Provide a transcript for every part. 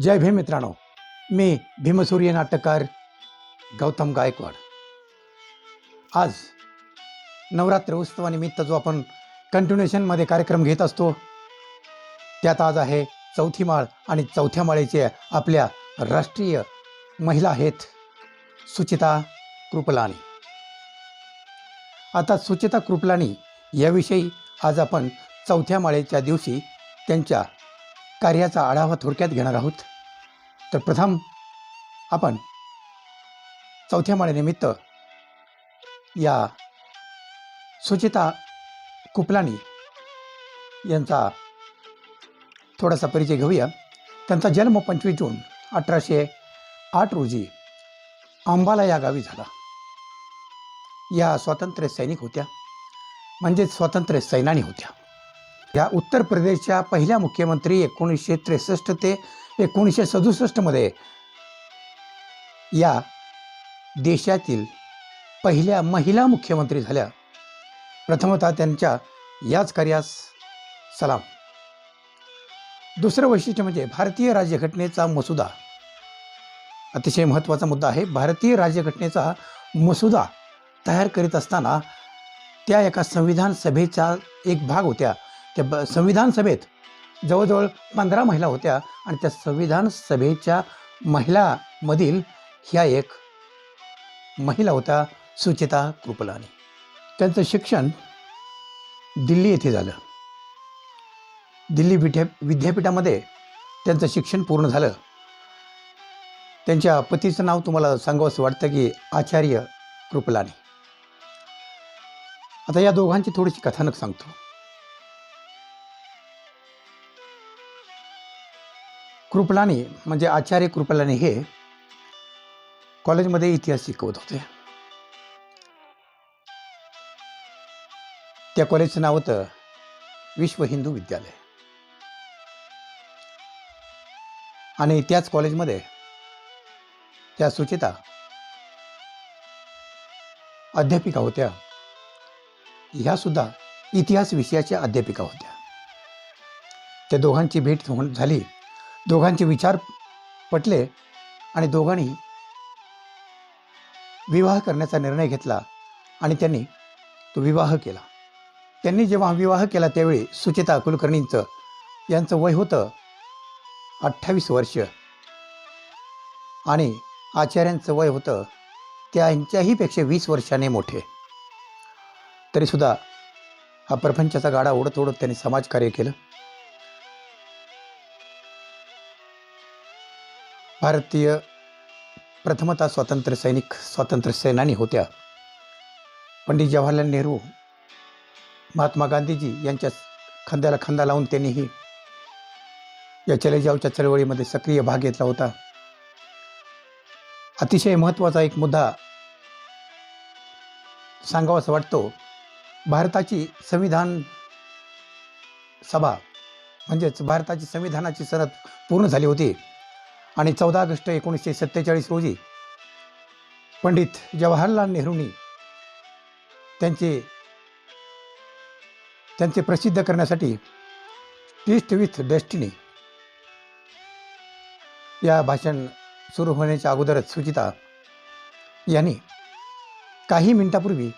जय भीम मित्रांनो मी भीमसूर्य नाटककार गौतम गायकवाड. आज नवरात्र उत्सवानिमित्त जो आपण कंटिन्युएशनमध्ये कार्यक्रम घेत असतो त्यात आज आहे चौथी माळ आणि चौथ्या माळेचे आपल्या राष्ट्रीय महिला आहेत सुचिता कृपलानी. आता सुचिता कृपलानी याविषयी आज आपण चौथ्या माळेच्या दिवशी त्यांच्या कार्याचा आढावा थोडक्यात घेणार आहोत. तर प्रथम आपण चौथ्या माळेनिमित्त या सुचिता कुपलानी यांचा थोडासा परिचय घेऊया. त्यांचा जन्म पंचवीस जून अठराशे आठ रोजी अंबाला या गावी झाला. या स्वातंत्र्य सैनिक होत्या. म्हणजेच स्वातंत्र्य सैनानी होत्या. या उत्तर प्रदेशच्या पहिल्या मुख्यमंत्री एकोणीसशे त्रेसष्ट ते एकोणीसशे सदुसष्टमध्ये या देशातील पहिल्या महिला मुख्यमंत्री झाल्या. प्रथमतः त्यांच्या याच कार्यास सलाम. दुसरं वैशिष्ट्य म्हणजे भारतीय राज्यघटनेचा मसुदा. अतिशय महत्त्वाचा मुद्दा आहे. भारतीय राज्यघटनेचा मसुदा तयार करीत असताना त्या एका संविधान सभेचा एक भाग होत्या. त्या ब संविधान सभेत जवळजवळ पंधरा महिला होत्या आणि त्या संविधान सभेच्या महिलामधील ह्या एक महिला होता सुचिता कृपलानी. त्यांचं शिक्षण दिल्ली येथे झालं. दिल्ली विद्या विद्यापीठामध्ये त्यांचं शिक्षण पूर्ण झालं. त्यांच्या पतीचं नाव तुम्हाला सांगावंसं वाटतं की आचार्य कृपलानी. आता या दोघांची थोडीशी कथानक सांगतो. कृपलानी म्हणजे आचार्य कृपलाने हे कॉलेजमध्ये इतिहास शिकवत होते. त्या कॉलेजचं नाव होतं विश्व हिंदू विद्यालय. आणि त्याच कॉलेजमध्ये त्या सुचिता अध्यापिका होत्या. ह्या सुद्धा इतिहास विषयाच्या अध्यापिका होत्या. त्या दोघांची भेट होऊन झाली. दोघांचे विचार पटले आणि दोघांनी विवाह करण्याचा निर्णय घेतला आणि त्यांनी तो विवाह केला. त्यांनी जेव्हा विवाह केला त्यावेळी सुचिता कुलकर्णींचं यांचं वय होतं अठ्ठावीस वर्ष. आणि आचार्यांचं वय होतं त्यांच्याही पेक्षा वीस वर्षाने मोठे. तरीसुद्धा हा प्रपंचाचा गाडा ओढत ओढत त्यांनी समाजकार्य केलं. भारतीय प्रथमतः स्वातंत्र्य सैनिक स्वातंत्र्य सेनानी होत्या. पंडित जवाहरलाल नेहरू महात्मा गांधीजी यांच्या खांद्याला खांदा लावून त्यांनीही या चले जावच्या चळवळीमध्ये सक्रिय भाग घेतला होता. अतिशय महत्त्वाचा एक मुद्दा सांगावासा वाटतो भारताची संविधान सभा म्हणजेच भारताची संविधानाची सनद पूर्ण झाली होती. आणि चौदा ऑगस्ट एकोणीसशे सत्तेचाळीस रोजी पंडित जवाहरलाल नेहरूंनी त्यांचे त्यांचे प्रसिद्ध करण्यासाठी टिस्ट विथ डेस्टिनी या भाषण सुरू होण्याच्या अगोदरच सुचिता यांनी काही मिनिटापूर्वी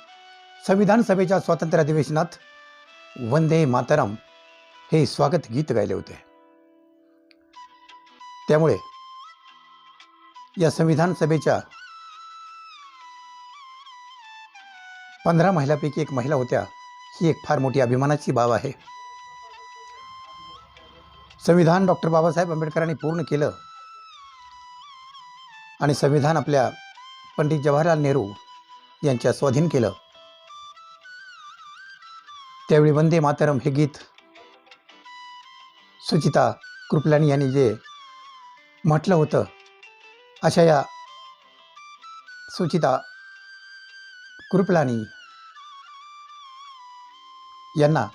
संविधान सभेच्या स्वातंत्र्य अधिवेशनात वंदे मातरम हे स्वागत गीत गायले होते. त्यामुळे या संविधान सभेच्या पंधरा महिलापैकी एक महिला होत्या ही एक फार मोठी अभिमानाची बाब आहे. संविधान डॉक्टर बाबासाहेब आंबेडकरांनी पूर्ण केलं आणि संविधान आपल्या पंडित जवाहरलाल नेहरू यांच्या स्वाधीन केलं. त्यावेळी वंदे मातरम हे गीत सुचिता कृपलानी यांनी जे म्हटलं होतं अशा या सुचिता कृपलानी यांना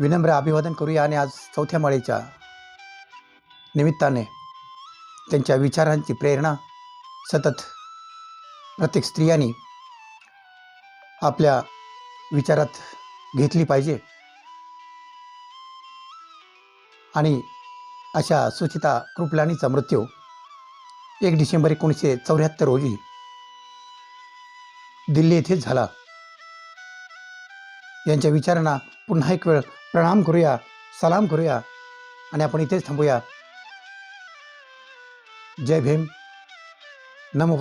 विनम्र अभिवादन करूया आणि आज चौथ्या माळेच्या निमित्ताने त्यांच्या विचारांची प्रेरणा सतत प्रत्येक स्त्रियांनी आपल्या विचारात घेतली पाहिजे. आणि अशा सुचिता कृपलानीचा मृत्यू एक डिसेंबर एकोणीसशे चौऱ्याहत्तर रोजी दिल्ली येथेच झाला. यांच्या विचारांना पुन्हा एक वेळ प्रणाम करूया सलाम करूया आणि आपण इथेच थांबूया. जय भीम. नमो